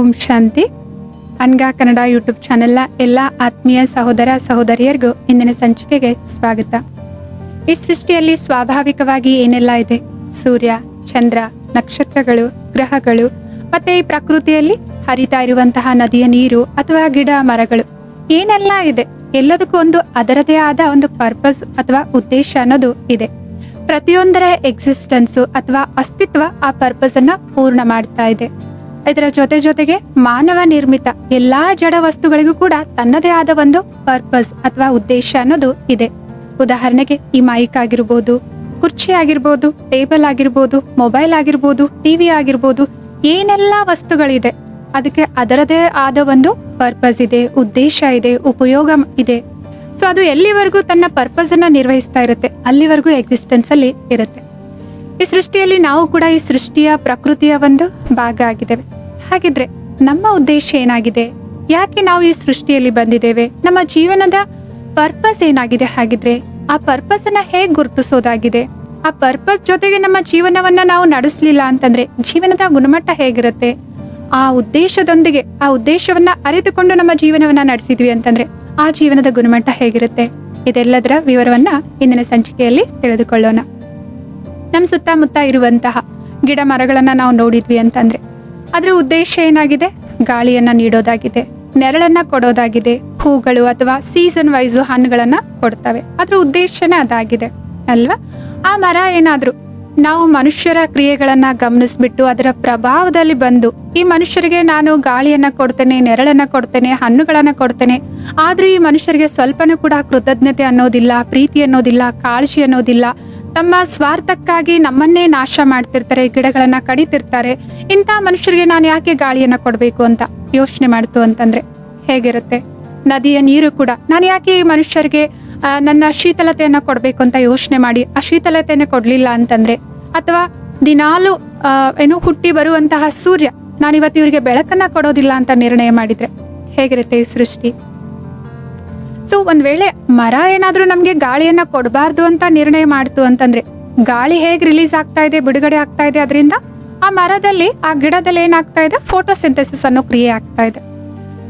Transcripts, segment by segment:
ಓಂ ಶಾಂತಿ. ಅನ್ಗಾ Kannada YouTube ಚಾನೆಲ್ನ ಎಲ್ಲ ಆತ್ಮೀಯ ಸಹೋದರ ಸಹೋದರಿಯರಿಗೂ ಇಂದಿನ ಸಂಚಿಕೆಗೆ ಸ್ವಾಗತ. ಈ ಸೃಷ್ಟಿಯಲ್ಲಿ ಸ್ವಾಭಾವಿಕವಾಗಿ ಏನೆಲ್ಲ ಇದೆ? ಸೂರ್ಯ, ಚಂದ್ರ, ನಕ್ಷತ್ರಗಳು, ಗ್ರಹಗಳು, ಮತ್ತೆ ಈ ಪ್ರಕೃತಿಯಲ್ಲಿ ಹರಿತಾ ಇರುವಂತಹ ನದಿಯ ನೀರು ಅಥವಾ ಗಿಡ, ಮರಗಳು ಏನೆಲ್ಲ ಇದೆ? ಎಲ್ಲದಕ್ಕೂ ಒಂದು ಅದರದೇ ಆದ ಒಂದು ಪರ್ಪಸ್ ಅಥವಾ ಉದ್ದೇಶ ಅನ್ನೋದು ಇದೆ. ಪ್ರತಿಯೊಂದರ ಎಕ್ಸಿಸ್ಟೆನ್ಸು ಅಥವಾ ಅಸ್ತಿತ್ವ ಆ ಪರ್ಪಸ್ ಅನ್ನ ಪೂರ್ಣ ಮಾಡ್ತಾ ಇದೆ. ಇದರ ಜೊತೆ ಜೊತೆಗೆ ಮಾನವ ನಿರ್ಮಿತ ಎಲ್ಲಾ ಜಡ ವಸ್ತುಗಳಿಗೂ ಕೂಡ ತನ್ನದೇ ಆದ ಒಂದು ಪರ್ಪಸ್ ಅಥವಾ ಉದ್ದೇಶ ಅನ್ನೋದು ಇದೆ. ಉದಾಹರಣೆಗೆ ಈ ಮೈಕ್ ಆಗಿರ್ಬೋದು, ಕುರ್ಚಿ ಆಗಿರ್ಬೋದು ಟೇಬಲ್ ಆಗಿರ್ಬೋದು ಮೊಬೈಲ್ ಆಗಿರ್ಬೋದು ಟಿವಿ ಆಗಿರ್ಬೋದು, ಏನೆಲ್ಲ ವಸ್ತುಗಳಿದೆ. ಅದಕ್ಕೆ ಅದರದೇ ಆದ ಒಂದು ಪರ್ಪಸ್ ಇದೆ, ಉದ್ದೇಶ ಇದೆ, ಉಪಯೋಗ ಇದೆ. ಸೊ ಅದು ಎಲ್ಲಿವರೆಗೂ ತನ್ನ ಪರ್ಪಸ್ ಅನ್ನ ನಿರ್ವಹಿಸ್ತಾ ಇರುತ್ತೆ? ಅಲ್ಲಿವರೆಗೂ ಎಕ್ಸಿಸ್ಟೆನ್ಸ್ ಅಲ್ಲಿ ಇರುತ್ತೆ. ಈ ಸೃಷ್ಟಿಯಲ್ಲಿ ನಾವು ಕೂಡ ಈ ಸೃಷ್ಟಿಯ ಪ್ರಕೃತಿಯ ಒಂದು ಭಾಗ ಆಗಿದ್ದೇವೆ ಹಾಗಿದ್ರೆ ನಮ್ಮ ಉದ್ದೇಶ ಏನಾಗಿದೆ? ಯಾಕೆ ನಾವು ಈ ಸೃಷ್ಟಿಯಲ್ಲಿ ಬಂದಿದ್ದೇವೆ? ನಮ್ಮ ಜೀವನದ ಪರ್ಪಸ್ ಏನಾಗಿದೆ? ಹಾಗಿದ್ರೆ ಆ ಪರ್ಪಸ್ ಅನ್ನ ಹೇಗ್ ಗುರುತಿಸೋದಾಗಿದೆ? ಆ ಪರ್ಪಸ್ ಜೊತೆಗೆ ನಮ್ಮ ಜೀವನವನ್ನ ನಾವು ನಡೆಸಲಿಲ್ಲ ಅಂತಂದ್ರೆ ಜೀವನದ ಗುಣಮಟ್ಟ ಹೇಗಿರುತ್ತೆ? ಆ ಉದ್ದೇಶದೊಂದಿಗೆ, ಆ ಉದ್ದೇಶವನ್ನ ಅರಿತುಕೊಂಡು ನಮ್ಮ ಜೀವನವನ್ನ ನಡೆಸಿದ್ವಿ ಅಂತಂದ್ರೆ ಆ ಜೀವನದ ಗುಣಮಟ್ಟ ಹೇಗಿರುತ್ತೆ? ಇದೆಲ್ಲದರ ವಿವರವನ್ನ ಇಂದಿನ ಸಂಚಿಕೆಯಲ್ಲಿ ತಿಳಿದುಕೊಳ್ಳೋಣ. ನಮ್ಮ ಸುತ್ತಮುತ್ತ ಇರುವಂತಹ ಗಿಡ ಮರಗಳನ್ನು ನಾವು ನೋಡಿದ್ವಿ ಅಂತಂದರೆ ಅದರ ಉದ್ದೇಶ ಏನಾಗಿದೆ? ಗಾಳಿಯನ್ನು ನೀಡೋದಾಗಿದೆ, ನೆರಳನ್ನ ಕೊಡೋದಾಗಿದೆ, ಹೂಗಳು ಅಥವಾ ಸೀಸನ್ ವೈಸು ಹಣ್ಣುಗಳನ್ನ ಕೊಡ್ತವೆ. ಅದರ ಉದ್ದೇಶನೇ ಅದಾಗಿದೆ, ಅಲ್ವಾ? ಆ ಮರ ಏನಾದರೂ ನಾವು ಮನುಷ್ಯರ ಕ್ರಿಯೆಗಳನ್ನ ಗಮನಿಸ್ಬಿಟ್ಟು ಅದರ ಪ್ರಭಾವದಲ್ಲಿ ಬಂದು ಈ ಮನುಷ್ಯರಿಗೆ ನಾನು ಗಾಳಿಯನ್ನ ಕೊಡ್ತೇನೆ, ನೆರಳನ್ನ ಕೊಡ್ತೇನೆ, ಹಣ್ಣುಗಳನ್ನ ಕೊಡ್ತೇನೆ, ಆದ್ರೂ ಈ ಮನುಷ್ಯರಿಗೆ ಸ್ವಲ್ಪನೂ ಕೂಡ ಕೃತಜ್ಞತೆ ಅನ್ನೋದಿಲ್ಲ, ಪ್ರೀತಿ ಅನ್ನೋದಿಲ್ಲ, ಕಾಳಜಿ ಅನ್ನೋದಿಲ್ಲ ತಮ್ಮ ಸ್ವಾರ್ಥಕ್ಕಾಗಿ ನಮ್ಮನ್ನೇ ನಾಶ ಮಾಡ್ತಿರ್ತಾರೆ, ಗಿಡಗಳನ್ನ ಕಡಿತಿರ್ತಾರೆ. ಇಂಥ ಮನುಷ್ಯರಿಗೆ ನಾನು ಯಾಕೆ ಗಾಳಿಯನ್ನ ಕೊಡಬೇಕು ಅಂತ ಯೋಚನೆ ಮಾಡ್ತು ಅಂತಂದ್ರೆ, ಹೇಗಿರುತ್ತೆ? ನದಿಯ ನೀರು ಕೂಡ. ನಾನು ಯಾಕೆ ಈ ಮನುಷ್ಯರಿಗೆ ನನ್ನ ಶೀತಲತೆಯನ್ನ ಕೊಡಬೇಕು ಅಂತ ಯೋಚನೆ ಮಾಡಿ, ಆ ಶೀತಲತೆಯನ್ನ ಕೊಡ್ಲಿಲ್ಲ ಅಂತಂದ್ರೆ, ಅಥವಾ ದಿನಾಲು ಏನು ಹುಟ್ಟಿ ಬರುವಂತಹ ಸೂರ್ಯ ನಾನು ಇವತ್ತು ಇವರಿಗೆ ಬೆಳಕನ್ನ ಕೊಡೋದಿಲ್ಲ ಅಂತ ನಿರ್ಣಯ ಮಾಡಿದ್ರೆ, ಹೇಗಿರುತ್ತೆ ಈ ಸೃಷ್ಟಿ? ಸೊ, ಒಂದ್ ವೇಳೆ ಮರ ಏನಾದ್ರೂ ನಮ್ಗೆ ಗಾಳಿಯನ್ನ ಕೊಡಬಾರ್ದು ಅಂತ ನಿರ್ಣಯ ಮಾಡ್ತು ಅಂತಂದ್ರೆ, ಗಾಳಿ ಹೇಗ್ ರಿಲೀಸ್ ಆಗ್ತಾ ಇದೆ, ಬಿಡುಗಡೆ ಆಗ್ತಾ ಇದೆ ಅದರಿಂದ ಆ ಮರದಲ್ಲಿ, ಆ ಗಿಡದಲ್ಲಿ ಏನಾಗ್ತಾ ಇದೆ ಫೋಟೋಸಿಂಥೆಸಿಸ್ ಅನ್ನೋ ಕ್ರಿಯೆ ಆಗ್ತಾ ಇದೆ.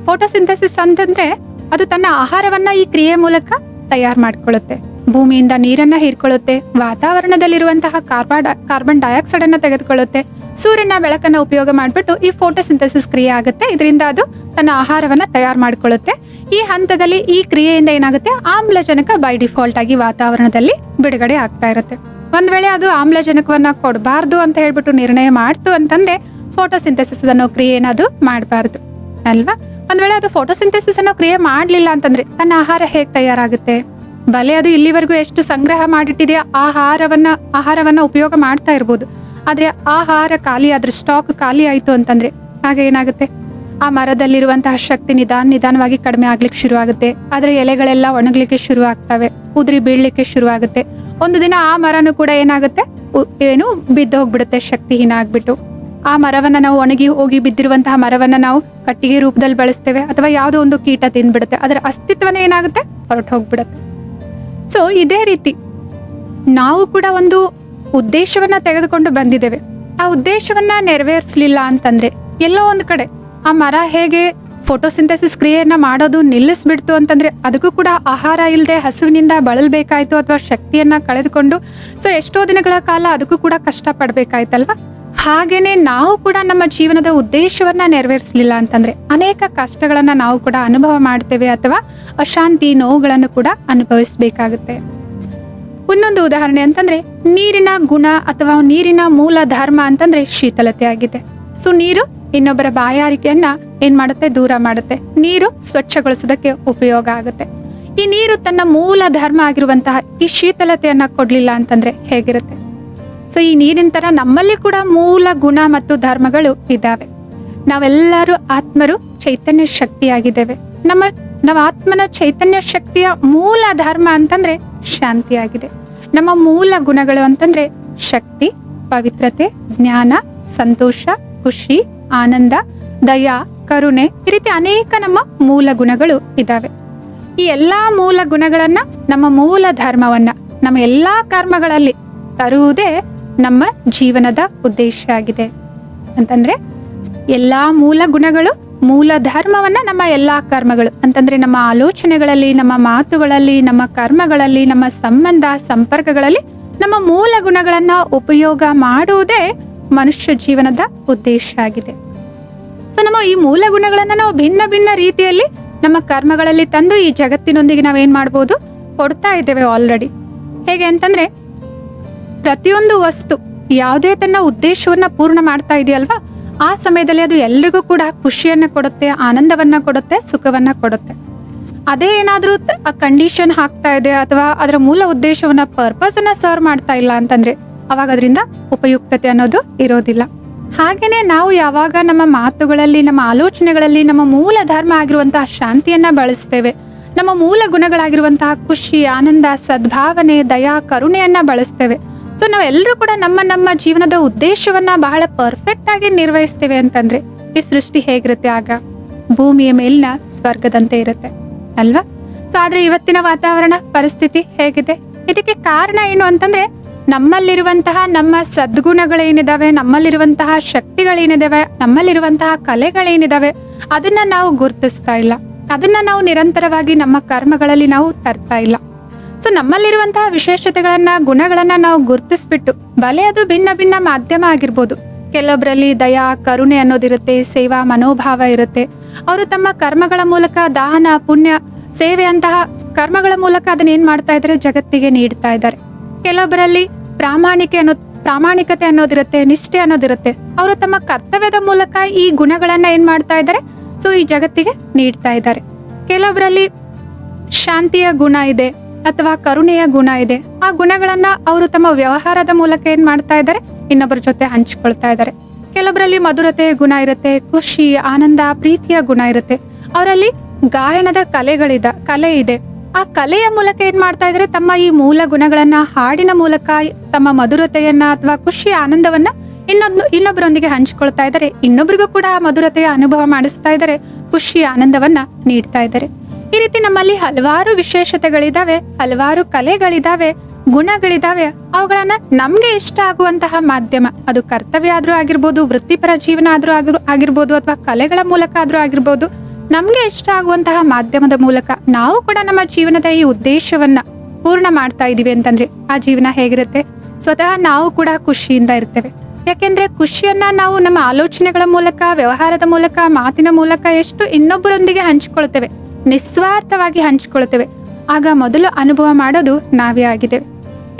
ಫೋಟೋಸಿಂಥೆಸಿಸ್ ಅಂತಂದ್ರೆ ಅದು ತನ್ನ ಆಹಾರವನ್ನ ಈ ಕ್ರಿಯೆ ಮೂಲಕ ತಯಾರು ಮಾಡ್ಕೊಳ್ಳುತ್ತೆ. ಭೂಮಿಯಿಂದ ನೀರನ್ನ ಹೀರ್ಕೊಳ್ಳುತ್ತೆ, ವಾತಾವರಣದಲ್ಲಿರುವಂತಹ ಕಾರ್ಬನ್ ಕಾರ್ಬನ್ ಡೈಆಕ್ಸೈಡ್ ಅನ್ನ ತೆಗೆದುಕೊಳ್ಳುತ್ತೆ. ಸೂರ್ಯನ ಬೆಳಕನ್ನ ಉಪಯೋಗ ಮಾಡಿಬಿಟ್ಟು ಈ ಫೋಟೋಸಿಂಥೆಸಿಸ್ ಕ್ರಿಯೆ ಆಗುತ್ತೆ. ಇದರಿಂದ ಅದು ತನ್ನ ಆಹಾರವನ್ನ ತಯಾರು ಮಾಡಿಕೊಳ್ಳುತ್ತೆ. ಈ ಹಂತದಲ್ಲಿ ಈ ಕ್ರಿಯೆಯಿಂದ ಏನಾಗುತ್ತೆ? ಆಮ್ಲಜನಕ ಬೈ ಡಿಫಾಲ್ಟ್ ಆಗಿ ವಾತಾವರಣದಲ್ಲಿ ಬಿಡುಗಡೆ ಆಗ್ತಾ ಇರುತ್ತೆ. ಒಂದ್ ವೇಳೆ ಅದು ಆಮ್ಲಜನಕವನ್ನ ಕೊಡಬಾರ್ದು ಅಂತ ಹೇಳ್ಬಿಟ್ಟು ನಿರ್ಣಯ ಮಾಡ್ತು ಅಂತಂದ್ರೆ ಫೋಟೋಸಿಂಥೆಸಿಸ್ ಅನ್ನೋ ಕ್ರಿಯೆನ ಅದು ಮಾಡಬಾರ್ದು. ಅಲ್ವಾ? ಒಂದ್ ವೇಳೆ ಅದು ಫೋಟೋಸಿಂಥೆಸಿಸ್ ಅನ್ನೋ ಕ್ರಿಯೆ ಮಾಡ್ಲಿಲ್ಲ ಅಂತಂದ್ರೆ ತನ್ನ ಆಹಾರ ಹೇಗೆ ತಯಾರಾಗುತ್ತೆ? ಬಲೆ ಅದು ಇಲ್ಲಿವರೆಗೂ ಎಷ್ಟು ಸಂಗ್ರಹ ಮಾಡಿಟ್ಟಿದೆಯಾ ಆಹಾರವನ್ನ ಆಹಾರವನ್ನ ಉಪಯೋಗ ಮಾಡ್ತಾ ಇರ್ಬೋದು. ಆದ್ರೆ ಆಹಾರ ಖಾಲಿ ಆದ್ರೆ ಸ್ಟಾಕ್ ಖಾಲಿ ಆಯ್ತು ಅಂತಂದ್ರೆ ಆಗ ಏನಾಗುತ್ತೆ? ಆ ಮರದಲ್ಲಿರುವಂತಹ ಶಕ್ತಿ ನಿಧಾನ ನಿಧಾನವಾಗಿ ಕಡಿಮೆ ಆಗ್ಲಿಕ್ಕೆ ಶುರು ಆಗುತ್ತೆ ಅದರ ಎಲೆಗಳೆಲ್ಲ ಒಣಗ್ಲಿಕ್ಕೆ ಶುರು ಆಗ್ತವೆ ಉದುರಿ ಬೀಳ್ಲಿಕ್ಕೆ ಶುರು ಆಗುತ್ತೆ ಒಂದು ದಿನ ಆ ಮರನು ಕೂಡ ಏನಾಗುತ್ತೆ? ಏನು ಬಿದ್ದು ಹೋಗ್ಬಿಡುತ್ತೆ, ಶಕ್ತಿಹೀನ ಆಗ್ಬಿಟ್ಟು. ಆ ಮರವನ್ನ ನಾವು ಒಣಗಿ ಹೋಗಿ ಬಿದ್ದಿರುವಂತಹ ಮರವನ್ನ ನಾವು ಕಟ್ಟಿಗೆ ರೂಪದಲ್ಲಿ ಬಳಸ್ತೇವೆ ಅಥವಾ ಯಾವುದೋ ಒಂದು ಕೀಟ ತಿಂದ್ಬಿಡುತ್ತೆ. ಅದರ ಅಸ್ತಿತ್ವನೇ ಏನಾಗುತ್ತೆ? ಹೊರಟು ಹೋಗ್ಬಿಡುತ್ತೆ ಸೊ ಇದೇ ರೀತಿ ನಾವು ಕೂಡ ಒಂದು ಉದ್ದೇಶವನ್ನ ತೆಗೆದುಕೊಂಡು ಬಂದಿದ್ದೇವೆ. ಆ ಉದ್ದೇಶವನ್ನ ನೆರವೇರಿಸಲಿಲ್ಲ ಅಂತಂದ್ರೆ ಎಲ್ಲೋ ಒಂದು ಕಡೆ ಆ ಮರ ಹೇಗೆ ಫೋಟೋಸಿಂಥಸಿಸ್ ಕ್ರಿಯೆಯನ್ನ ಮಾಡೋದು ನಿಲ್ಲಿಸ್ಬಿಡ್ತು ಅಂತಂದ್ರೆ ಅದಕ್ಕೂ ಕೂಡ ಆಹಾರ ಇಲ್ಲದೆ ಹಸುವಿನಿಂದ ಬಳಲ್ಬೇಕಾಯ್ತು ಅಥವಾ ಶಕ್ತಿಯನ್ನ ಕಳೆದುಕೊಂಡು, ಸೊ ಎಷ್ಟೋ ದಿನಗಳ ಕಾಲ ಅದಕ್ಕೂ ಕೂಡ ಕಷ್ಟ ಪಡ್ಬೇಕಾಯ್ತಲ್ವಾ ಹಾಗೇನೆ ನಾವು ಕೂಡ ನಮ್ಮ ಜೀವನದ ಉದ್ದೇಶವನ್ನ ನೆರವೇರಿಸಲಿಲ್ಲ ಅಂತಂದ್ರೆ ಅನೇಕ ಕಷ್ಟಗಳನ್ನ ನಾವು ಕೂಡ ಅನುಭವ ಮಾಡ್ತೇವೆ ಅಥವಾ ಅಶಾಂತಿ ನೋವುಗಳನ್ನು ಕೂಡ ಅನುಭವಿಸಬೇಕಾಗುತ್ತೆ. ಇನ್ನೊಂದು ಉದಾಹರಣೆ ಅಂತಂದ್ರೆ ನೀರಿನ ಗುಣ ಅಥವಾ ನೀರಿನ ಮೂಲ ಧರ್ಮ ಅಂತಂದ್ರೆ ಶೀತಲತೆ ಆಗಿದೆ. ಸೊ ನೀರು ಇನ್ನೊಬ್ಬರ ಬಾಯಾರಿಕೆಯನ್ನ ಏನ್ ಮಾಡುತ್ತೆ? ದೂರ ಮಾಡುತ್ತೆ. ನೀರು ಸ್ವಚ್ಛಗೊಳಿಸೋದಕ್ಕೆ ಉಪಯೋಗ ಆಗುತ್ತೆ. ಈ ನೀರು ತನ್ನ ಮೂಲ ಧರ್ಮ ಆಗಿರುವಂತಹ ಈ ಶೀತಲತೆಯನ್ನ ಕೊಡ್ಲಿಲ್ಲ ಅಂತಂದ್ರೆ ಹೇಗಿರುತ್ತೆ? ಸೊ ಈ ನೀರಿನ ತರ ನಮ್ಮಲ್ಲಿ ಕೂಡ ಮೂಲ ಗುಣ ಮತ್ತು ಧರ್ಮಗಳು ಇದ್ದಾವೆ. ನಾವೆಲ್ಲರೂ ಆತ್ಮರು ಚೈತನ್ಯ ಶಕ್ತಿಯಾಗಿದ್ದೇವೆ. ನಮ್ಮ ನಮ್ಮ ಆತ್ಮನ ಚೈತನ್ಯ ಶಕ್ತಿಯ ಮೂಲ ಧರ್ಮ ಅಂತಂದ್ರೆ ಶಾಂತಿಯಾಗಿದೆ. ನಮ್ಮ ಮೂಲ ಗುಣಗಳು ಅಂತಂದ್ರೆ ಶಕ್ತಿ, ಪವಿತ್ರತೆ, ಜ್ಞಾನ, ಸಂತೋಷ, ಖುಷಿ, ಆನಂದ, ದಯಾ, ಕರುಣೆ ಈ ರೀತಿ ಅನೇಕ ನಮ್ಮ ಮೂಲ ಗುಣಗಳು ಇದ್ದಾವೆ. ಈ ಎಲ್ಲಾ ಮೂಲ ಗುಣಗಳನ್ನ ನಮ್ಮ ಮೂಲ ಧರ್ಮವನ್ನ ನಮ್ಮ ಎಲ್ಲಾ ಕರ್ಮಗಳಲ್ಲಿ ತರುವುದೇ ನಮ್ಮ ಜೀವನದ ಉದ್ದೇಶ ಆಗಿದೆ. ಅಂತಂದ್ರೆ ಎಲ್ಲಾ ಮೂಲ ಗುಣಗಳು, ಮೂಲ ಧರ್ಮವನ್ನ ನಮ್ಮ ಎಲ್ಲಾ ಕರ್ಮಗಳು. ಅಂತಂದ್ರೆ ನಮ್ಮ ಆಲೋಚನೆಗಳಲ್ಲಿ, ನಮ್ಮ ಮಾತುಗಳಲ್ಲಿ, ನಮ್ಮ ಕರ್ಮಗಳಲ್ಲಿ, ನಮ್ಮ ಸಂಬಂಧ, ಸಂಪರ್ಕಗಳಲ್ಲಿ ನಮ್ಮ ಮೂಲ ಗುಣಗಳನ್ನ ಉಪಯೋಗ ಮಾಡುವುದೇ ಮನುಷ್ಯ ಜೀವನದ ಉದ್ದೇಶ ಆಗಿದೆ. ಸೊ ನಮ್ಮ ಈ ಮೂಲ ಗುಣಗಳನ್ನ ನಾವು ಭಿನ್ನ ಭಿನ್ನ ರೀತಿಯಲ್ಲಿ ನಮ್ಮ ಕರ್ಮಗಳಲ್ಲಿ ತಂದು ಈ ಜಗತ್ತಿನೊಂದಿಗೆ ನಾವೇನ್ ಮಾಡ್ಬೋದು? ಕೊಡ್ತಾ ಇದ್ದೇವೆ ಆಲ್ರೆಡಿ ಹೇಗೆ ಅಂತಂದ್ರೆ ಪ್ರತಿಯೊಂದು ವಸ್ತು ಯಾವುದೇ ತನ್ನ ಉದ್ದೇಶವನ್ನ ಪೂರ್ಣ ಮಾಡ್ತಾ ಇದೆಯಲ್ವಾ, ಆ ಸಮಯದಲ್ಲಿ ಅದು ಎಲ್ರಿಗೂ ಕೂಡ ಖುಷಿಯನ್ನ ಕೊಡುತ್ತೆ, ಆನಂದವನ್ನ ಕೊಡುತ್ತೆ, ಸುಖವನ್ನ ಕೊಡುತ್ತೆ. ಅದೇ ಏನಾದ್ರೂ ಕಂಡೀಷನ್ ಹಾಕ್ತಾ ಇದೆ ಅಥವಾ ಅದರ ಮೂಲ ಉದ್ದೇಶವನ್ನ ಪರ್ಪಸ್ ಅನ್ನ ಸರ್ವ್ ಮಾಡ್ತಾ ಇಲ್ಲ ಅಂತಂದ್ರೆ ಅವಾಗ ಅದರಿಂದ ಉಪಯುಕ್ತತೆ ಅನ್ನೋದು ಇರೋದಿಲ್ಲ. ಹಾಗೇನೆ ನಾವು ಯಾವಾಗ ನಮ್ಮ ಮಾತುಗಳಲ್ಲಿ, ನಮ್ಮ ಆಲೋಚನೆಗಳಲ್ಲಿ ನಮ್ಮ ಮೂಲ ಧರ್ಮ ಆಗಿರುವಂತಹ ಶಾಂತಿಯನ್ನ ಬಳಸ್ತೇವೆ, ನಮ್ಮ ಮೂಲ ಗುಣಗಳಾಗಿರುವಂತಹ ಖುಷಿ, ಆನಂದ, ಸದ್ಭಾವನೆ, ದಯಾ, ಕರುಣೆಯನ್ನ ಬಳಸ್ತೇವೆ ಸೊ ನಾವೆಲ್ಲರೂ ಕೂಡ ನಮ್ಮ ನಮ್ಮ ಜೀವನದ ಉದ್ದೇಶವನ್ನ ಬಹಳ ಪರ್ಫೆಕ್ಟ್ ಆಗಿ ನಿರ್ವಹಿಸ್ತೇವೆ ಅಂತಂದ್ರೆ ಈ ಸೃಷ್ಟಿ ಹೇಗಿರುತ್ತೆ ಆಗ? ಭೂಮಿಯ ಮೇಲಿನ ಸ್ವರ್ಗದಂತೆ ಇರುತ್ತೆ, ಅಲ್ವಾ? ಸೊ ಆದ್ರೆ ಇವತ್ತಿನ ವಾತಾವರಣ ಪರಿಸ್ಥಿತಿ ಹೇಗಿದೆ? ಇದಕ್ಕೆ ಕಾರಣ ಏನು ಅಂತಂದ್ರೆ ನಮ್ಮಲ್ಲಿರುವಂತಹ ನಮ್ಮ ಸದ್ಗುಣಗಳೇನಿದಾವೆ, ನಮ್ಮಲ್ಲಿರುವಂತಹ ಶಕ್ತಿಗಳೇನಿದಾವೆ, ನಮ್ಮಲ್ಲಿರುವಂತಹ ಕಲೆಗಳೇನಿದಾವೆ, ಅದನ್ನ ನಾವು ಗುರುತಿಸ್ತಾ ಇಲ್ಲ. ಅದನ್ನ ನಾವು ನಿರಂತರವಾಗಿ ನಮ್ಮ ಕರ್ಮಗಳಲ್ಲಿ ನಾವು ತರ್ತಾ ಇಲ್ಲ. ಸೊ ನಮ್ಮಲ್ಲಿರುವಂತಹ ವಿಶೇಷತೆಗಳನ್ನ, ಗುಣಗಳನ್ನ ನಾವು ಗುರುತಿಸ್ಬಿಟ್ಟು, ಬಲೆ ಅದು ಭಿನ್ನ ಭಿನ್ನ ಮಾಧ್ಯಮ ಆಗಿರ್ಬೋದು. ಕೆಲವೊಬ್ಬರಲ್ಲಿ ದಯಾ, ಕರುಣೆ ಅನ್ನೋದಿರುತ್ತೆ, ಸೇವಾ, ಮನೋಭಾವ ಇರುತ್ತೆ. ಅವರು ತಮ್ಮ ಕರ್ಮಗಳ ಮೂಲಕ ದಾನ, ಪುಣ್ಯ ಸೇವೆಯಂತಹ ಕರ್ಮಗಳ ಮೂಲಕ ಅದನ್ನ ಏನ್ ಮಾಡ್ತಾ ಇದ್ದಾರೆ ಜಗತ್ತಿಗೆ ನೀಡ್ತಾ ಇದ್ದಾರೆ ಕೆಲವೊಬ್ಬರಲ್ಲಿ ಪ್ರಾಮಾಣಿಕೆ ಅನ್ನೋ, ಪ್ರಾಮಾಣಿಕತೆ ಅನ್ನೋದಿರುತ್ತೆ, ನಿಷ್ಠೆ ಅನ್ನೋದಿರುತ್ತೆ. ಅವರು ತಮ್ಮ ಕರ್ತವ್ಯದ ಮೂಲಕ ಈ ಗುಣಗಳನ್ನ ಏನ್ ಮಾಡ್ತಾ ಇದ್ದಾರೆ ಸೊ ಈ ಜಗತ್ತಿಗೆ ನೀಡ್ತಾ ಇದ್ದಾರೆ ಕೆಲವೊಬ್ಬರಲ್ಲಿ ಶಾಂತಿಯ ಗುಣ ಇದೆ ಅಥವಾ ಕರುಣೆಯ ಗುಣ ಇದೆ. ಆ ಗುಣಗಳನ್ನ ಅವರು ತಮ್ಮ ವ್ಯವಹಾರದ ಮೂಲಕ ಏನ್ ಮಾಡ್ತಾ ಇದ್ದಾರೆ? ಇನ್ನೊಬ್ಬರ ಜೊತೆ ಹಂಚಿಕೊಳ್ತಾ ಇದ್ದಾರೆ. ಕೆಲವರಲ್ಲಿ ಮಧುರತೆಯ ಗುಣ ಇರುತ್ತೆ, ಖುಷಿ, ಆನಂದ, ಪ್ರೀತಿಯ ಗುಣ ಇರುತ್ತೆ. ಅವರಲ್ಲಿ ಗಾಯನದ ಕಲೆಗಳಿದ, ಕಲೆ ಇದೆ. ಆ ಕಲೆಯ ಮೂಲಕ ಏನ್ ಮಾಡ್ತಾ ಇದ್ದಾರೆ? ತಮ್ಮ ಈ ಮೂಲ ಗುಣಗಳನ್ನ, ಹಾಡಿನ ಮೂಲಕ ತಮ್ಮ ಮಧುರತೆಯನ್ನ ಅಥವಾ ಖುಷಿ, ಆನಂದವನ್ನ ಇನ್ನೊಂದು, ಇನ್ನೊಬ್ಬರೊಂದಿಗೆ ಹಂಚಿಕೊಳ್ತಾ ಇದ್ದಾರೆ. ಇನ್ನೊಬ್ರಿಗೂ ಕೂಡ ಆ ಮಧುರತೆಯ ಅನುಭವ ಮಾಡಿಸ್ತಾ ಇದ್ದಾರೆ. ಖುಷಿ, ಆನಂದವನ್ನ ನೀಡ್ತಾ ಇದ್ದಾರೆ. ಈ ರೀತಿ ನಮ್ಮಲ್ಲಿ ಹಲವಾರು ವಿಶೇಷತೆಗಳಿದಾವೆ, ಹಲವಾರು ಕಲೆಗಳಿದಾವೆ, ಗುಣಗಳಿದಾವೆ. ಅವುಗಳನ್ನ ನಮ್ಗೆ ಇಷ್ಟ ಆಗುವಂತಹ ಮಾಧ್ಯಮ, ಅದು ಕರ್ತವ್ಯ ಆದ್ರೂ ಆಗಿರ್ಬೋದು, ವೃತ್ತಿಪರ ಜೀವನ ಆದ್ರೂ ಆಗಿರ್- ಆಗಿರ್ಬೋದು ಅಥವಾ ಕಲೆಗಳ ಮೂಲಕ ಆದ್ರೂ ಆಗಿರ್ಬೋದು, ನಮ್ಗೆ ಇಷ್ಟ ಆಗುವಂತಹ ಮಾಧ್ಯಮದ ಮೂಲಕ ನಾವು ಕೂಡ ನಮ್ಮ ಜೀವನದ ಈ ಉದ್ದೇಶವನ್ನ ಪೂರ್ಣ ಮಾಡ್ತಾ ಇದೀವಿ ಅಂತಂದ್ರೆ ಆ ಜೀವನ ಹೇಗಿರುತ್ತೆ? ಸ್ವತಃ ನಾವು ಕೂಡ ಖುಷಿಯಿಂದ ಇರ್ತೇವೆ. ಯಾಕೆಂದ್ರೆ ಖುಷಿಯನ್ನ ನಾವು ನಮ್ಮ ಆಲೋಚನೆಗಳ ಮೂಲಕ, ವ್ಯವಹಾರದ ಮೂಲಕ, ಮಾತಿನ ಮೂಲಕ ಎಷ್ಟು ಇನ್ನೊಬ್ಬರೊಂದಿಗೆ ಹಂಚಿಕೊಳ್ತೇವೆ. ನಿಸ್ವಾರ್ಥವಾಗಿ ಹಂಚಿಕೊಳ್ತೇವೆ ಆಗ ಮೊದಲು ಅನುಭವ ಮಾಡೋದು ನಾವೇ ಆಗಿದೆ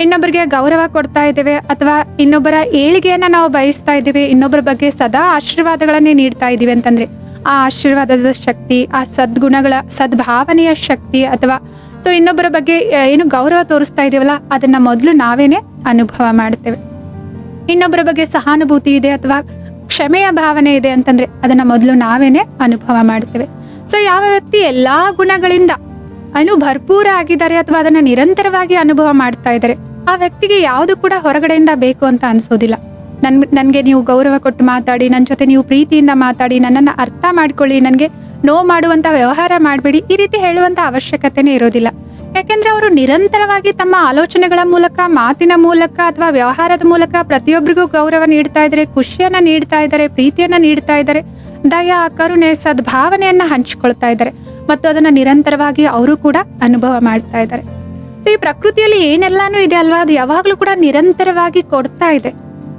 ಇನ್ನೊಬ್ಬರಿಗೆ ಗೌರವ ಕೊಡ್ತಾ ಇದ್ದೇವೆ ಅಥವಾ ಇನ್ನೊಬ್ಬರ ಏಳಿಗೆಯನ್ನ ನಾವು ಬಯಸ್ತಾ ಇದ್ದೇವೆ, ಇನ್ನೊಬ್ಬರ ಬಗ್ಗೆ ಸದಾ ಆಶೀರ್ವಾದಗಳನ್ನೇ ನೀಡ್ತಾ ಇದ್ದೀವಿ ಅಂತಂದ್ರೆ, ಆ ಆಶೀರ್ವಾದದ ಶಕ್ತಿ, ಆ ಸದ್ಗುಣಗಳ, ಸದ್ಭಾವನೆಯ ಶಕ್ತಿ ಅಥವಾ ಸೊ ಇನ್ನೊಬ್ಬರ ಬಗ್ಗೆ ಏನು ಗೌರವ ತೋರಿಸ್ತಾ ಇದೀವಲ್ಲ ಅದನ್ನ ಮೊದಲು ನಾವೇನೆ ಅನುಭವ ಮಾಡ್ತೇವೆ ಇನ್ನೊಬ್ಬರ ಬಗ್ಗೆ ಸಹಾನುಭೂತಿ ಇದೆ ಅಥವಾ ಕ್ಷಮೆಯ ಭಾವನೆ ಇದೆ ಅಂತಂದ್ರೆ, ಅದನ್ನ ಮೊದಲು ನಾವೇನೆ ಅನುಭವ ಮಾಡ್ತೇವೆ ಸೊ ಯಾವ ವ್ಯಕ್ತಿ ಎಲ್ಲಾ ಗುಣಗಳಿಂದ ಅನು ಭರ್ಪೂರ ಆಗಿದ್ದಾರೆ ಅಥವಾ ಅದನ್ನ ನಿರಂತರವಾಗಿ ಅನುಭವ ಮಾಡ್ತಾ ಇದ್ದಾರೆ, ಆ ವ್ಯಕ್ತಿಗೆ ಯಾವುದು ಕೂಡ ಹೊರಗಡೆಯಿಂದ ಬೇಕು ಅಂತ ಅನ್ಸೋದಿಲ್ಲ. ನನ್, ನನ್ಗೆ ನೀವು ಗೌರವ ಕೊಟ್ಟು ಮಾತಾಡಿ ನನ್ನ ಜೊತೆ ನೀವು ಪ್ರೀತಿಯಿಂದ ಮಾತಾಡಿ, ನನ್ನನ್ನ ಅರ್ಥ ಮಾಡ್ಕೊಳ್ಳಿ, ನನಗೆ ನೋವು ಮಾಡುವಂತ ವ್ಯವಹಾರ ಮಾಡಬೇಡಿ, ಈ ರೀತಿ ಹೇಳುವಂತ ಅವಶ್ಯಕತೆನೇ ಇರೋದಿಲ್ಲ. ಯಾಕೆಂದ್ರೆ ಅವರು ನಿರಂತರವಾಗಿ ತಮ್ಮ ಆಲೋಚನೆಗಳ ಮೂಲಕ, ಮಾತಿನ ಮೂಲಕ ಅಥವಾ ವ್ಯವಹಾರದ ಮೂಲಕ ಪ್ರತಿಯೊಬ್ಬರಿಗೂ ಗೌರವ ನೀಡ್ತಾ ಇದ್ದಾರೆ, ಖುಷಿಯನ್ನ ನೀಡ್ತಾ ಇದ್ದಾರೆ, ಪ್ರೀತಿಯನ್ನ ನೀಡ್ತಾ ಇದ್ದಾರೆ. ದಯಾ ಕರುಣೆ ಸದ್ಭಾವನೆಯನ್ನ ಹಂಚಿಕೊಳ್ತಾ ಇದ್ದಾರೆ ಮತ್ತು ಅದನ್ನ ನಿರಂತರವಾಗಿ ಅವರು ಕೂಡ ಅನುಭವ ಮಾಡ್ತಾ ಇದ್ದಾರೆ. ಈ ಪ್ರಕೃತಿಯಲ್ಲಿ ಏನೆಲ್ಲಾನು ಇದೆ ಅಲ್ವಾ? ಅದು ಯಾವಾಗಲೂ ಕೂಡ ನಿರಂತರವಾಗಿ ಕೊಡ್ತಾ ಇದೆ.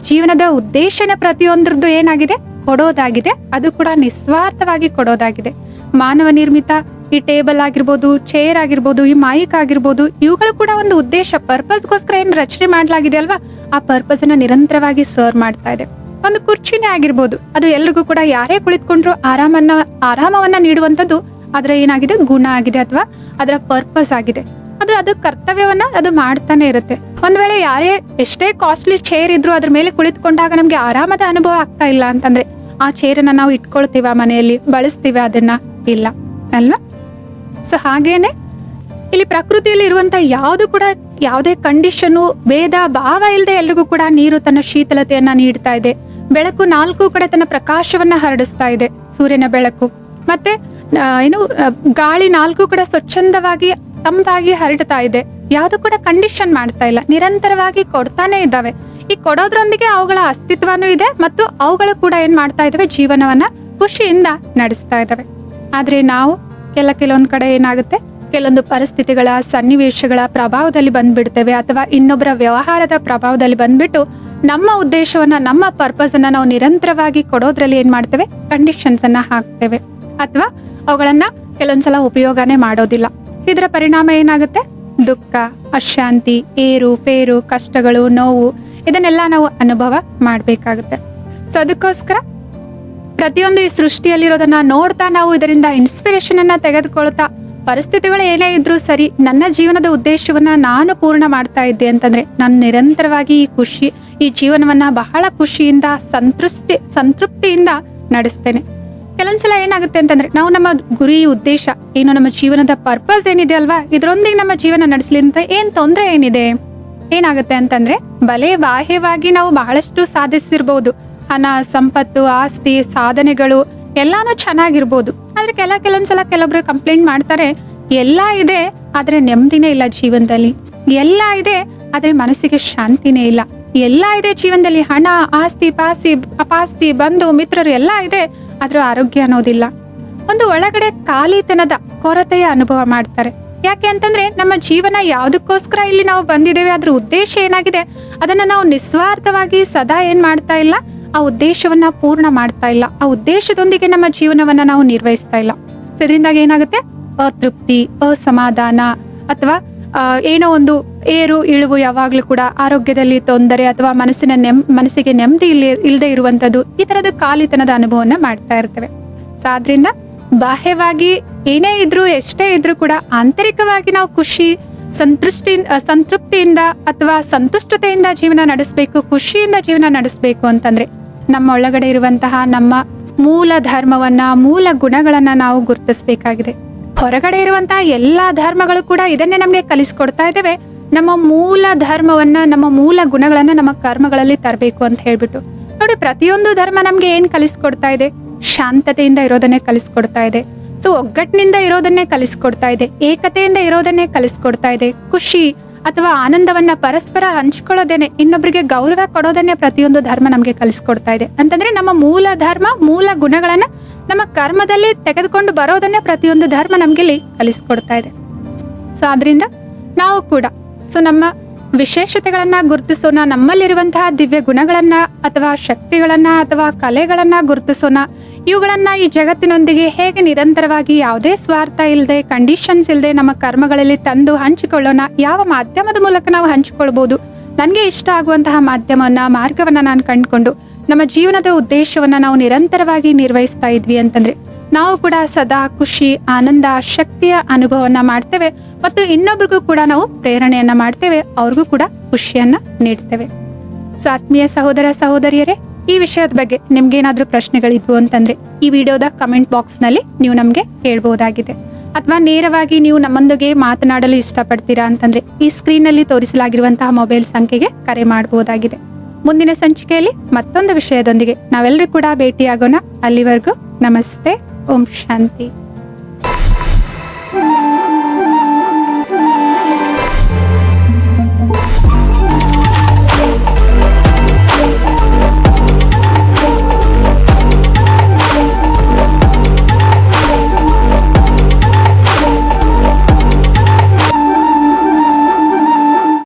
ಜೀವನದ ಉದ್ದೇಶನ ಪ್ರತಿಯೊಂದ್ರದ್ದು ಏನಾಗಿದೆ? ಕೊಡೋದಾಗಿದೆ. ಅದು ಕೂಡ ನಿಸ್ವಾರ್ಥವಾಗಿ ಕೊಡೋದಾಗಿದೆ. ಮಾನವ ನಿರ್ಮಿತ, ಈ ಟೇಬಲ್ ಆಗಿರ್ಬೋದು, ಚೇರ್ ಆಗಿರ್ಬೋದು, ಈ ಮೈಕ್ ಆಗಿರ್ಬೋದು, ಇವುಗಳು ಕೂಡ ಒಂದು ಉದ್ದೇಶ, ಪರ್ಪಸ್ಗೋಸ್ಕರ ಏನು ರಚನೆ ಮಾಡಲಾಗಿದೆ ಅಲ್ವಾ? ಆ ಪರ್ಪಸ್ ಅನ್ನ ನಿರಂತರವಾಗಿ ಸರ್ವ್ ಮಾಡ್ತಾ ಇದೆ. ಒಂದು ಕುರ್ಚಿನೇ ಆಗಿರ್ಬೋದು. ಅದು ಎಲ್ರಿಗೂ ಕೂಡ ಯಾರೇ ಕುಳಿತುಕೊಂಡ್ರು ಆರಾಮನ್ನ, ಆರಾಮವನ್ನ ನೀಡುವಂಥದ್ದು ಅದರ ಏನಾಗಿದೆ? ಗುಣ ಆಗಿದೆ ಅಥವಾ ಅದರ ಪರ್ಪಸ್ ಆಗಿದೆ. ಅದು ಅದು ಕರ್ತವ್ಯವನ್ನ ಅದು ಮಾಡ್ತಾನೆ ಇರುತ್ತೆ. ಒಂದ್ ವೇಳೆ ಯಾರೇ ಎಷ್ಟೇ ಕಾಸ್ಟ್ಲಿ ಚೇರ್ ಇದ್ರು ಅದ್ರ ಮೇಲೆ ಕುಳಿತುಕೊಂಡಾಗ ನಮ್ಗೆ ಆರಾಮದ ಅನುಭವ ಆಗ್ತಾ ಇಲ್ಲ ಅಂತಂದ್ರೆ ಆ ಚೇರನ್ನ ನಾವು ಇಟ್ಕೊಳ್ತೀವ ಮನೆಯಲ್ಲಿ? ಬಳಸ್ತೀವ ಅದನ್ನ? ಇಲ್ಲ. ಅಲ್ವಾ? ಸೊ ಹಾಗೇನೆ ಇಲ್ಲಿ ಪ್ರಕೃತಿಯಲ್ಲಿ ಇರುವಂತ ಯಾವುದು ಕೂಡ ಯಾವುದೇ ಕಂಡೀಷನು ಭೇದ, ಭಾವ ಇಲ್ಲದೆ ಎಲ್ರಿಗೂ ಕೂಡ ನೀರು ತನ್ನ ಶೀತಲತೆಯನ್ನ ನೀಡ್ತಾ ಇದೆ. ಬೆಳಕು ನಾಲ್ಕು ಕಡೆ ತನ್ನ ಪ್ರಕಾಶವನ್ನ ಹರಡಿಸ್ತಾ ಇದೆ, ಸೂರ್ಯನ ಬೆಳಕು. ಮತ್ತೆ ಏನು ಗಾಳಿ ನಾಲ್ಕು ಕಡೆ ಸ್ವಚ್ಛಂದವಾಗಿ, ತಂಪಾಗಿ ಹರಡ್ತಾ ಇದೆ. ಯಾವುದು ಕೂಡ ಕಂಡೀಷನ್ ಮಾಡ್ತಾ ಇಲ್ಲ, ನಿರಂತರವಾಗಿ ಕೊಡ್ತಾನೆ ಇದ್ದಾವೆ. ಈ ಕೊಡೋದ್ರೊಂದಿಗೆ ಅವುಗಳ ಅಸ್ತಿತ್ವನೂ ಇದೆ ಮತ್ತು ಅವುಗಳು ಕೂಡ ಏನ್ ಮಾಡ್ತಾ ಇದಾವೆ ಜೀವನವನ್ನ ಖುಷಿಯಿಂದ ನಡೆಸ್ತಾ ಇದ್ದಾವೆ. ಆದ್ರೆ ನಾವು, ಕೆಲ ಕೆಲವೊಂದ್ ಕಡೆ ಏನಾಗುತ್ತೆ, ಕೆಲವೊಂದು ಪರಿಸ್ಥಿತಿಗಳ, ಸನ್ನಿವೇಶಗಳ ಪ್ರಭಾವದಲ್ಲಿ ಬಂದ್ಬಿಡ್ತೇವೆ ಅಥವಾ ಇನ್ನೊಬ್ಬರ ವ್ಯವಹಾರದ ಪ್ರಭಾವದಲ್ಲಿ ಬಂದ್ಬಿಟ್ಟು ನಮ್ಮ ಉದ್ದೇಶವನ್ನ, ನಮ್ಮ ಪರ್ಪಸ್ ಅನ್ನ ನಾವು ನಿರಂತರವಾಗಿ ಕೊಡೋದ್ರಲ್ಲಿ ಏನ್ ಮಾಡ್ತೇವೆ? ಕಂಡೀಷನ್ಸ್ ಅನ್ನ ಹಾಕ್ತೇವೆ. ಅಥವಾ ಅವುಗಳನ್ನ ಕೆಲವೊಂದ್ಸಲ ಉಪಯೋಗನೇ ಮಾಡೋದಿಲ್ಲ. ಇದರ ಪರಿಣಾಮ ಏನಾಗುತ್ತೆ? ದುಃಖ, ಅಶಾಂತಿ, ಏರು, ಪೇರು, ಕಷ್ಟಗಳು, ನೋವು, ಇದನ್ನೆಲ್ಲ ನಾವು ಅನುಭವ ಮಾಡಬೇಕಾಗುತ್ತೆ. ಸೊ ಅದಕ್ಕೋಸ್ಕರ ಪ್ರತಿಯೊಂದು ಈ ಸೃಷ್ಟಿಯಲ್ಲಿರೋದನ್ನ ನೋಡ್ತಾ ನಾವು ಇದರಿಂದ ಇನ್ಸ್ಪಿರೇಷನ್ ಅನ್ನ ತೆಗೆದುಕೊಳ್ತಾ ಪರಿಸ್ಥಿತಿಗಳು ಏನೇ ಇದ್ರೂ ಸರಿ, ನನ್ನ ಜೀವನದ ಉದ್ದೇಶವನ್ನ ನಾನು ಪೂರ್ಣ ಮಾಡ್ತಾ ಇದ್ದೆ ಅಂತಂದ್ರೆ ನಾನು ನಿರಂತರವಾಗಿ ಈ ಖುಷಿ, ಈ ಜೀವನವನ್ನ ಬಹಳ ಖುಷಿಯಿಂದ ಸಂತೃಪ್ತಿ ಸಂತೃಪ್ತಿಯಿಂದ ನಡೆಸ್ತೇನೆ. ಕೆಲವೊಂದ್ಸಲ ಏನಾಗುತ್ತೆ ಅಂತಂದ್ರೆ, ನಾವು ನಮ್ಮ ಗುರಿ, ಉದ್ದೇಶ, ಏನು ನಮ್ಮ ಜೀವನದ ಪರ್ಪಸ್ ಏನಿದೆ ಅಲ್ವಾ? ಇದರೊಂದಿಗೆ ನಮ್ಮ ಜೀವನ ನಡೆಸಲಿ ಅಂತ ಏನ್ ತೊಂದರೆ ಏನಿದೆ? ಏನಾಗುತ್ತೆ ಅಂತಂದ್ರೆ, ಬಲೆ ಬಾಹ್ಯವಾಗಿ ನಾವು ಬಹಳಷ್ಟು ಸಾಧಿಸಿರ್ಬೋದು ಹಣ, ಸಂಪತ್ತು, ಆಸ್ತಿ, ಸಾಧನೆಗಳು, ಎಲ್ಲಾನು ಚೆನ್ನಾಗಿರ್ಬೋದು. ಆದ್ರೆ ಕೆಲ ಕೆಲವೊಂದ್ಸಲ ಕೆಲವೊಬ್ರು ಕಂಪ್ಲೇಂಟ್ ಮಾಡ್ತಾರೆ, ಎಲ್ಲ ಇದೆ, ಆದ್ರೆ ನೆಮ್ಮದಿನೇ ಇಲ್ಲ ಜೀವನದಲ್ಲಿ. ಎಲ್ಲ ಇದೆ, ಆದ್ರೆ ಮನಸ್ಸಿಗೆ ಶಾಂತಿನೇ ಇಲ್ಲ. ಎಲ್ಲ ಇದೆ ಜೀವನದಲ್ಲಿ, ಹಣ, ಆಸ್ತಿ, ಪಾಸ್ತಿ ಅಪಾಸ್ತಿ ಬಂಧು, ಮಿತ್ರರು ಎಲ್ಲ ಇದೆ, ಆದ್ರೂ ಆರೋಗ್ಯ ಅನ್ನೋದಿಲ್ಲ. ಒಂದು ಒಳಗಡೆ ಖಾಲಿತನದ ಕೊರತೆಯ ಅನುಭವ ಮಾಡ್ತಾರೆ. ಯಾಕೆ ಅಂತಂದ್ರೆ ನಮ್ಮ ಜೀವನ ಯಾವುದಕ್ಕೋಸ್ಕರ ಇಲ್ಲಿ ನಾವು ಬಂದಿದ್ದೇವೆ ಅದ್ರ ಉದ್ದೇಶ ಏನಾಗಿದೆ, ಅದನ್ನ ನಾವು ನಿಸ್ವಾರ್ಥವಾಗಿ ಸದಾ ಏನ್ ಮಾಡ್ತಾ ಇಲ್ಲ ಆ ಉದ್ದೇಶವನ್ನ ಪೂರ್ಣ ಮಾಡ್ತಾ ಇಲ್ಲ. ಆ ಉದ್ದೇಶದೊಂದಿಗೆ ನಮ್ಮ ಜೀವನವನ್ನ ನಾವು ನಿರ್ವಹಿಸ್ತಾ ಇಲ್ಲ. ಸೊ ಇದರಿಂದಾಗಿ ಏನಾಗುತ್ತೆ? ಅತೃಪ್ತಿ, ಅಸಮಾಧಾನ ಅಥವಾ ಏನೋ ಒಂದು ಏರು ಇಳುವು ಯಾವಾಗ್ಲೂ ಕೂಡ ಆರೋಗ್ಯದಲ್ಲಿ ತೊಂದರೆ ಅಥವಾ ಮನಸ್ಸಿನ ನೆಮ್, ಮನಸ್ಸಿಗೆ ನೆಮ್ಮದಿ ಇಲ್ಲಿ ಇಲ್ಲದೆ ಇರುವಂತದ್ದು ಈ ತರದ ಖಾಲಿತನದ ಅನುಭವನ ಮಾಡ್ತಾ ಇರ್ತೇವೆ. ಸೊ ಆದ್ರಿಂದ ಬಾಹ್ಯವಾಗಿ ಏನೇ ಇದ್ರೂ, ಎಷ್ಟೇ ಇದ್ರೂ ಕೂಡ ಆಂತರಿಕವಾಗಿ ನಾವು ಖುಷಿ, ಸಂತೃಷ್ಟಿ ಸಂತೃಪ್ತಿಯಿಂದ ಅಥವಾ ಸಂತುಷ್ಟತೆಯಿಂದ ಜೀವನ ನಡೆಸಬೇಕು, ಖುಷಿಯಿಂದ ಜೀವನ ನಡೆಸಬೇಕು ಅಂತಂದ್ರೆ ನಮ್ಮ ಒಳಗಡೆ ಇರುವಂತಹ ನಮ್ಮ ಮೂಲ ಧರ್ಮವನ್ನ, ಮೂಲ ಗುಣಗಳನ್ನ ನಾವು ಗುರುತಿಸಬೇಕಾಗಿದೆ. ಹೊರಗಡೆ ಇರುವಂತಹ ಎಲ್ಲಾ ಧರ್ಮಗಳು ಕೂಡ ಇದನ್ನೇ ನಮಗೆ ಕಲಿಸ್ಕೊಡ್ತಾ ಇದ್ದೇವೆ. ನಮ್ಮ ಮೂಲ ಧರ್ಮವನ್ನ, ನಮ್ಮ ಮೂಲ ಗುಣಗಳನ್ನ ನಮ್ಮ ಕರ್ಮಗಳಲ್ಲಿ ತರಬೇಕು ಅಂತ ಹೇಳ್ಬಿಟ್ಟು. ನೋಡಿ, ಪ್ರತಿಯೊಂದು ಧರ್ಮ ನಮ್ಗೆ ಏನ್ ಕಲಿಸ್ಕೊಡ್ತಾ ಇದೆ? ಶಾಂತತೆಯಿಂದ ಇರೋದನ್ನೇ ಕಲಿಸ್ಕೊಡ್ತಾ ಇದೆ. ಸೊ, ಒಗ್ಗಟ್ಟಿನಿಂದ ಇರೋದನ್ನೇ ಕಲಿಸ್ಕೊಡ್ತಾ ಇದೆ. ಏಕತೆಯಿಂದ ಇರೋದನ್ನೇ ಕಲಿಸ್ಕೊಡ್ತಾ ಇದೆ. ಖುಷಿ ಅಥವಾ ಆನಂದವನ್ನ ಪರಸ್ಪರ ಹಂಚ್ಕೊಳ್ಳೋದೇನೆ ಇನ್ನೊಬ್ಬರಿಗೆ ಗೌರವ ಕೊಡೋದನ್ನೇ ಪ್ರತಿಯೊಂದು ಧರ್ಮ ನಮಗೆ ಕಲಿಸ್ಕೊಡ್ತಾ ಇದೆ. ಅಂತಂದ್ರೆ ನಮ್ಮ ಮೂಲ ಧರ್ಮ, ಮೂಲ ಗುಣಗಳನ್ನ ನಮ್ಮ ಕರ್ಮದಲ್ಲಿ ತೆಗೆದುಕೊಂಡು ಬರೋದನ್ನೇ ಪ್ರತಿಯೊಂದು ಧರ್ಮ ನಮ್ಗೆ ಇಲ್ಲಿ ಕಲಿಸ್ಕೊಡ್ತಾ ಇದೆ. ಸೊ ಆದ್ರಿಂದ ನಾವು ಕೂಡ ಸೊ ನಮ್ಮ ವಿಶೇಷತೆಗಳನ್ನ ಗುರುತಿಸೋಣ, ನಮ್ಮಲ್ಲಿರುವಂತಹ ದಿವ್ಯ ಗುಣಗಳನ್ನ ಅಥವಾ ಶಕ್ತಿಗಳನ್ನ ಅಥವಾ ಕಲೆಗಳನ್ನ ಗುರುತಿಸೋಣ ಇವುಗಳನ್ನ ಈ ಜಗತ್ತಿನೊಂದಿಗೆ ಹೇಗೆ ನಿರಂತರವಾಗಿ ಯಾವುದೇ ಸ್ವಾರ್ಥ ಇಲ್ಲದೆ ಕಂಡೀಷನ್ಸ್ ಇಲ್ಲದೆ ನಮ್ಮ ಕರ್ಮಗಳಲ್ಲಿ ತಂದು ಹಂಚಿಕೊಳ್ಳೋಣ, ಯಾವ ಮಾಧ್ಯಮದ ಮೂಲಕ ನಾವು ಹಂಚಿಕೊಳ್ಬಹುದು ನನಗೆ ಇಷ್ಟ ಆಗುವಂತಹ ಮಾಧ್ಯಮವನ್ನ, ಮಾರ್ಗವನ್ನ ನಾನು ಕಂಡುಕೊಂಡು ನಮ್ಮ ಜೀವನದ ಉದ್ದೇಶವನ್ನ ನಾವು ನಿರಂತರವಾಗಿ ನಿರ್ವಹಿಸ್ತಾ ಇದ್ವಿ ಅಂತಂದ್ರೆ, ನಾವು ಕೂಡ ಸದಾ ಖುಷಿ, ಆನಂದ, ಶಕ್ತಿಯ ಅನುಭವವನ್ನ ಮಾಡ್ತೇವೆ ಮತ್ತು ಇನ್ನೊಬ್ರಿಗೂ ಕೂಡ ನಾವು ಪ್ರೇರಣೆಯನ್ನ ಮಾಡ್ತೇವೆ, ಅವ್ರಿಗೂ ಕೂಡ ಖುಷಿಯನ್ನ ನೀಡ್ತೇವೆ. ಸೊ ಆತ್ಮೀಯ ಸಹೋದರ ಸಹೋದರಿಯರೇ ಈ ವಿಷಯದ ಬಗ್ಗೆ ನಿಮ್ಗೆ ಏನಾದ್ರೂ ಪ್ರಶ್ನೆಗಳಿದ್ವು ಅಂತಂದ್ರೆ ಈ ವಿಡಿಯೋದ ಕಮೆಂಟ್ ಬಾಕ್ಸ್ನಲ್ಲಿ ನೀವು ನಮ್ಗೆ ಹೇಳ್ಬಹುದಾಗಿದೆ ಅಥವಾ ನೇರವಾಗಿ ನೀವು ನಮ್ಮೊಂದಿಗೆ ಮಾತನಾಡಲು ಇಷ್ಟಪಡ್ತೀರಾ ಅಂತಂದ್ರೆ ಈ ಸ್ಕ್ರೀನ್ನಲ್ಲಿ ತೋರಿಸಲಾಗಿರುವಂತಹ ಮೊಬೈಲ್ ಸಂಖ್ಯೆಗೆ ಕರೆ ಮಾಡಬಹುದಾಗಿದೆ ಮುಂದಿನ ಸಂಚಿಕೆಯಲ್ಲಿ ಮತ್ತೊಂದು ವಿಷಯದೊಂದಿಗೆ ನಾವೆಲ್ಲರೂ ಕೂಡ ಭೇಟಿಯಾಗೋಣ. ಅಲ್ಲಿವರೆಗೂ ನಮಸ್ತೆ. ಓಂ ಶಾಂತಿ.